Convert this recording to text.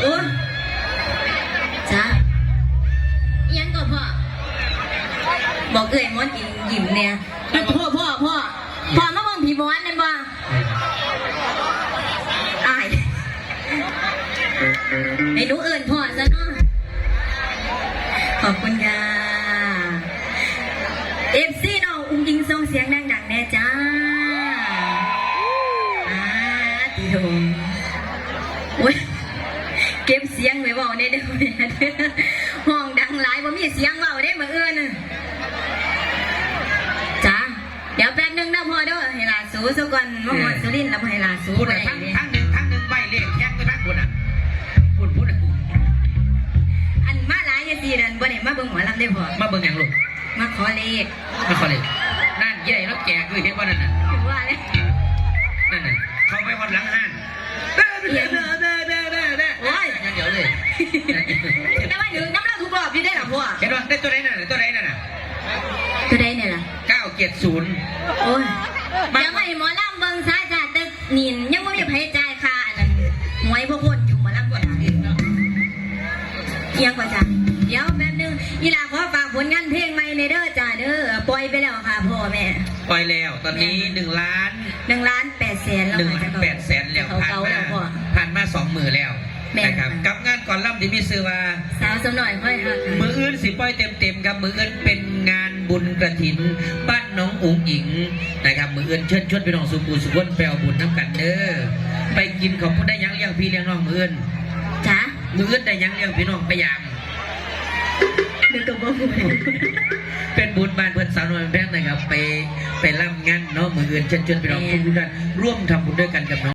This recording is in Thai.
โอ้จ้ายังก็พ่อบอกเอ่ยมดยิ้มเนี่ย งนะพ่อเด้อให้หลานสูซะก่อนมาหอดสุรินทร์แล้วให้หลานสูพูดไปอะทั้งเนี่ยทั้งหนึ่งทั้งหนึ่งใบเลขแท็กไปทั้งคนอะพูดพูดอะอันมาหลายจังซี่นั่นบ่ได้มาเบิ่งหมอลำได้อพ่อมาเบิ่งอย่างลูกมาขอเลขมาขอเลยนั่นใหญ่แล้วแจกด้วยเห็นว่านั่นน่ะถือว่าเลยนั่นน่ะเขาไปวันหลังห้านเด้อเด้อเด้อเด้อเด้อเด้อเด้อโอ้ยอย่างเดียวเลยแต่ว่าถึงน้ำลายทุกรอบอยู่ได้หรอพ่อเห็นว่าได้ตัวไหนน่ะตัวไหนน่ะน่ะ ตัวใดเนี่ยล่ะ เก้าเจ็ดศูนย์โอ้ยเดี๋ยวให้หมอลำเบิ่งซะจ้าแต่นินยังบ่มีไผจ่ายค่าอันนั้นหวยพวกคนอยู่หมอลำก่อนเอียงก่อนจ้ะเดี๋ยวแป๊บนึงอีหลาขอฝากผลงานเพลงใหม่ในเด้อจ้าเด้อปล่อยไปแล้วค่ะพ่อแม่ปล่อยแล้วตอนนี้หนึ่งล้านหนึ่งล้านแปดแสนแล้วหนึ่งค่ะล้านแปดแสนแล้วเขาผ่านเก่ามาแล้วพ่อผ่านมาสองมือแล้วแม่นนะครับค่ะกับงานก่อนล่ำที่มีซื้อว่าสาวสมหน่อยค่อยหักค่ะมืออื่นสิป้อยเต็มเต็มๆครับมืออื่นเป็นงาน บุญกระถินบ้านน้องอุ๋งอิงนะครับมืออื่นเชิญชวนพี่น้องสุภูสุวนแปลบุญน้ำกันเด้อไปกินของผู้ได้ยังเลี้ยงพี่เลี้ยงน้องมืออื่นจ้ามืออื่นได้ยังเลี้ยงพี่น้องไปยามเดี๋ยวกับบ่หูเป็นบุญบานเพื่อนสาวน้อยแพงนะครับ ไปไปร่ำงานเนาะมืออื่นเชิญชวนพี่น้องทุกท่านร่วมทำบุญด้วยกันกับน้อง